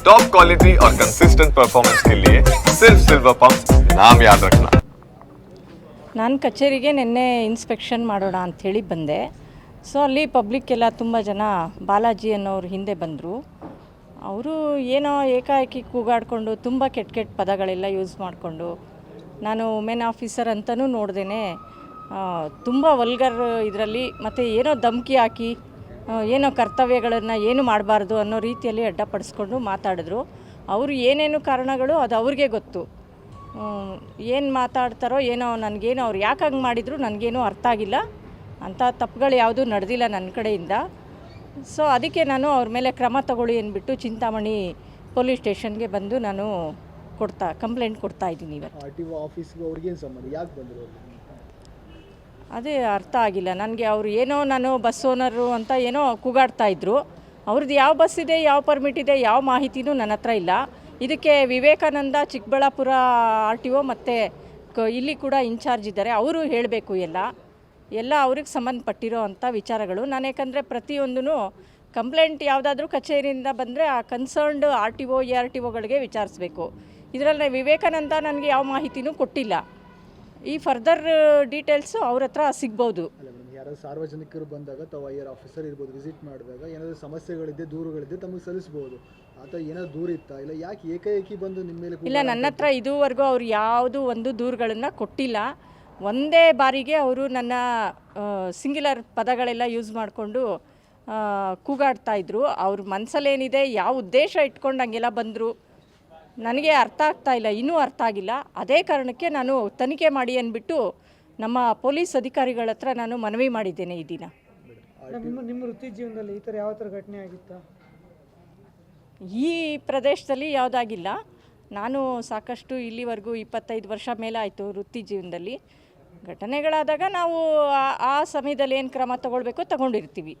Top quality और consistent performance के लिए सिर्फ सिल्वर पंप नाम याद रखना ನಾನು ಕಚೇರಿಗೆ ನಿನ್ನೆ ಇನ್ಸ್ಪೆಕ್ಷನ್ ಮಾಡೋಣ ಅಂಥೇಳಿ ಬಂದೆ ಸೊ ಅಲ್ಲಿ ಪಬ್ಲಿಕ್ ಎಲ್ಲ ತುಂಬ ಜನ ಬಾಲಾಜಿ ಅನ್ನೋರು ಹಿಂದೆ ಬಂದರು ಅವರು ಏನೋ ಏಕಾಏಕಿ ಕೂಗಾಡಿಕೊಂಡು ತುಂಬ ಕೆಟ್ಟ ಕೆಟ್ಟ ಪದಗಳೆಲ್ಲ ಯೂಸ್ ಮಾಡಿಕೊಂಡು ನಾನು ವುಮೆನ್ ಆಫೀಸರ್ ಅಂತಲೂ ನೋಡ್ದೇನೆ ತುಂಬ ವಲ್ಗರ್ ಇದರಲ್ಲಿ ಮತ್ತು ಏನೋ ಧಮ್ಕಿ ಹಾಕಿ ಆ, ಏನೋ ಕರ್ತವ್ಯಗಳನ್ನು ಏನು ಮಾಡಬಾರ್ದು ಅನ್ನೋ ರೀತಿಯಲ್ಲಿ ಅಡ್ಡಪಡಿಸ್ಕೊಂಡು ಮಾತಾಡಿದ್ರು. ಅವರು ಏನೇನು ಕಾರಣಗಳು ಅದು ಅವ್ರಿಗೆ ಗೊತ್ತು. ಏನು ಮಾತಾಡ್ತಾರೋ ಏನೋ ನನಗೇನು ಅವ್ರು ಯಾಕೆ ಹಂಗೆ ಮಾಡಿದ್ರು ನನಗೇನು ಅರ್ಥ ಆಗಿಲ್ಲ. ಅಂಥ ತಪ್ಪುಗಳು ಯಾವುದೂ ನಡೆದಿಲ್ಲ ನನ್ನ ಕಡೆಯಿಂದ. ಸೊ ಅದಕ್ಕೆ ನಾನು ಅವ್ರ ಮೇಲೆ ಕ್ರಮ ತಗೊಳ್ಳಿ ಅಂದ್ಬಿಟ್ಟು ಚಿಂತಾಮಣಿ ಪೊಲೀಸ್ ಸ್ಟೇಷನ್ಗೆ ಬಂದು ನಾನು ಕೊಡ್ತಾ, ಕಂಪ್ಲೇಂಟ್ ಕೊಡ್ತಾ ಇದ್ದೀನಿ ಇವತ್ತು. ಆಫೀಸ್ಗೆ ಅವ್ರಿಗೇನು ಸಂಬಂಧ? ಯಾಕೆ ಬಂದರು ಅದೇ ಅರ್ಥ ಆಗಿಲ್ಲ. ನನಗೆ ಅವರು ಏನೋ ನಾನು ಬಸ್ ಓನರು ಅಂತ ಏನೋ ಕೂಗಾಡ್ತಾ ಇದ್ರು. ಅವ್ರದ್ದು ಯಾವ ಬಸ್ ಇದೆ, ಯಾವ ಪರ್ಮಿಟ್ ಇದೆ, ಯಾವ ಮಾಹಿತಿನೂ ನನ್ನ ಹತ್ರ ಇಲ್ಲ. ಇದಕ್ಕೆ Vivekananda Chikkaballapur R T O ಮತ್ತು ಇಲ್ಲಿ ಕೂಡ ಇನ್ಚಾರ್ಜ್ ಇದ್ದಾರೆ. ಅವರು ಹೇಳಬೇಕು ಎಲ್ಲ. ಎಲ್ಲ ಅವ್ರಿಗೆ ಸಂಬಂಧಪಟ್ಟಿರೋ ಅಂಥ ವಿಚಾರಗಳು. ನಾನು ಯಾಕಂದರೆ ಪ್ರತಿಯೊಂದೂ ಕಂಪ್ಲೇಂಟ್ ಯಾವುದಾದ್ರೂ ಕಚೇರಿಯಿಂದ ಬಂದರೆ ಆ concerned R T O, A R T ಒಗಳಿಗೆ ವಿಚಾರಿಸ್ಬೇಕು. ಇದರಲ್ಲಿ ವಿವೇಕಾನಂದ ನನಗೆ ಯಾವ ಮಾಹಿತಿನೂ ಕೊಟ್ಟಿಲ್ಲ. ಈ ಫರ್ದರ್ ಡೀಟೇಲ್ಸು ಅವ್ರ ಹತ್ರ ಸಿಗ್ಬೋದು. ಯಾರಾದ್ರು ಸಾರ್ವಜನಿಕರು ಬಂದಾಗ ಅಥವಾ ಐ ಆರ್ ಆಫೀಸರ್ ಇರ್ಬೋದು ವಿಸಿಟ್ ಮಾಡಿದಾಗ ಏನಾದರೂ ಸಮಸ್ಯೆಗಳಿದ್ದೆ ದೂರುಗಳಿದ್ದೆ ತಮಗೆ ಸಲ್ಲಿಸ್ಬೋದು. ಅಥವಾ ಏನಾದ್ರು ದೂರ ಇತ್ತಾ? ಇಲ್ಲ ಯಾಕೆ ಏಕಾಏಕಿ ಬಂದು ನಿಮ್ಮ ಮೇಲೆ ಇಲ್ಲ ನನ್ನ ಹತ್ರ ಇದುವರೆಗೂ ಅವ್ರು ಯಾವುದು ಒಂದು ದೂರುಗಳನ್ನು ಕೊಟ್ಟಿಲ್ಲ. ಒಂದೇ ಬಾರಿಗೆ ಅವರು ನನ್ನ ಸಿಂಗ್ಯುಲರ್ ಪದಗಳೆಲ್ಲ ಯೂಸ್ ಮಾಡಿಕೊಂಡು ಕೂಗಾಡ್ತಾ ಇದ್ರು. ಅವ್ರ ಮನಸ್ಸಲ್ಲೇನಿದೆ ಯಾವ ಉದ್ದೇಶ ಇಟ್ಕೊಂಡು ಹಂಗೆಲ್ಲ ಬಂದರು. ನನಗೆ ಅರ್ಥ ಆಗ್ತಾ ಇಲ್ಲ ಇನ್ನೂ ಅರ್ಥ ಆಗಿಲ್ಲ. ಅದೇ ಕಾರಣಕ್ಕೆ ನಾನು ತನಿಖೆ ಮಾಡಿ ಅಂದ್ಬಿಟ್ಟು ನಮ್ಮ ಪೊಲೀಸ್ ಅಧಿಕಾರಿಗಳ ಹತ್ರ ನಾನು ಮನವಿ ಮಾಡಿದ್ದೇನೆ ಈ ದಿನ. ನಿಮ್ಮ ನಿಮ್ಮ ವೃತ್ತಿ ಜೀವನದಲ್ಲಿ ಈ ಥರ ಯಾವ ಥರ ಘಟನೆ ಆಗಿತ್ತಾ? ಈ ಪ್ರದೇಶದಲ್ಲಿ ಯಾವುದಾಗಿಲ್ಲ. ನಾನು ಸಾಕಷ್ಟು ಇಲ್ಲಿವರೆಗೂ ಇಪ್ಪತ್ತೈದು ವರ್ಷ ಮೇಲೆ ಆಯಿತು ವೃತ್ತಿ ಜೀವನದಲ್ಲಿ. ಘಟನೆಗಳಾದಾಗ ನಾವು ಆ- ಆ ಸಮಯದಲ್ಲಿ ಏನು ಕ್ರಮ ತಗೊಳ್ಬೇಕೋ ತಗೊಂಡಿರ್ತೀವಿ.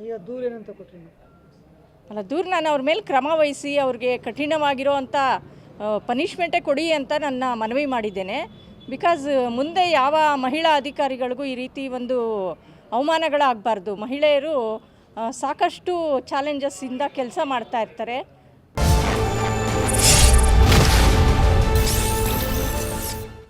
ಈಗ ದೂರ ಏನಂತ ನೀವು? ಅಲ್ಲ, ದೂರ ನಾನು ಅವ್ರ ಮೇಲೆ ಕ್ರಮ ವಹಿಸಿ ಅವ್ರಿಗೆ ಕಠಿಣವಾಗಿರೋ ಅಂಥ ಪನಿಷ್ಮೆಂಟೇ ಕೊಡಿ ಅಂತ ನನ್ನ ಮನವಿ ಮಾಡಿದ್ದೇನೆ. ಬಿಕಾಸ್ ಮುಂದೆ ಯಾವ ಮಹಿಳಾ ಅಧಿಕಾರಿಗಳಿಗೂ ಈ ರೀತಿ ಒಂದು ಅವಮಾನಗಳಾಗಬಾರ್ದು. ಮಹಿಳೆಯರು ಸಾಕಷ್ಟು ಚಾಲೆಂಜಸ್ಸಿಂದ ಕೆಲಸ ಮಾಡ್ತಾ ಇರ್ತಾರೆ.